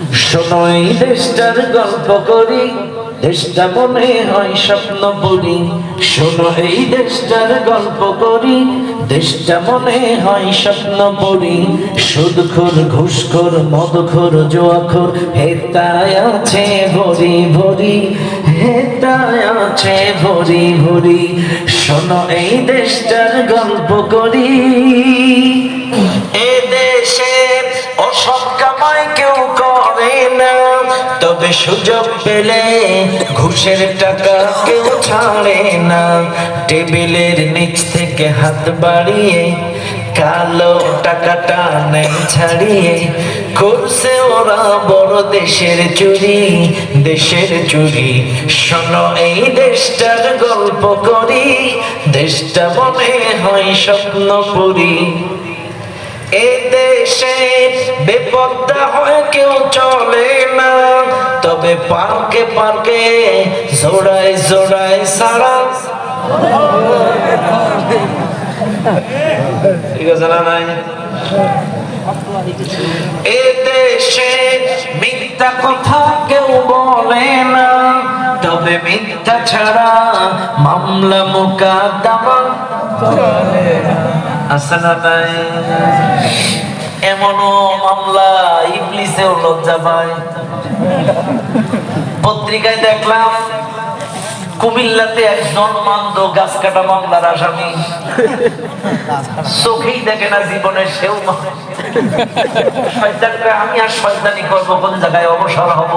এই দেশটার গল্প করি, দেশটা মনে হয় স্বপ্ন পড়ি শোনো এই দেশটার গল্প করি, দেশটা মনে হয় স্বপ্ন পড়ি সুদখোর, ঘুষখোর, মদখোর, জোয়াখোর, হেতায় আছে ভরি ভরি, হেতায় আছে ভরি ভরি। শোনো এই দেশটার গল্প করি। তবে সুযোগ পেলে ঘুষের টাকা কেউ ছাড়ে না। টেবিলের নিচ থেকে হাত বাড়িয়ে কালো টাকাটা নেই ছাড়িয়ে। করছে ওরা বড় দেশের চুরি দেশের চুরি। শোনো, এই দেশটার গল্প করি, দেশটা মনে হয় স্বপ্ন পুরী এ দেশে বেপদ্দা তবে পার্কে পার্কে, জোড়ায় জোড়ায় সারা। ঠিক আছে না নাই? এ দেশে মিথ্যা কথা কেউ বলে না, তবে মিথ্যা ছাড়া মামলা মোকদ্দমা না তাই এমনও মামলা ইবলিসেও লজ্জা পায়। পত্রিকায় দেখলাম, কুমিল্লাতে একজন মান্দ গাছ কাটা মামলার আসামি। চোখেই দেখে না জীবনে সেও আমি আর শয়তানি করব, কোন জায়গায় অবসর হব?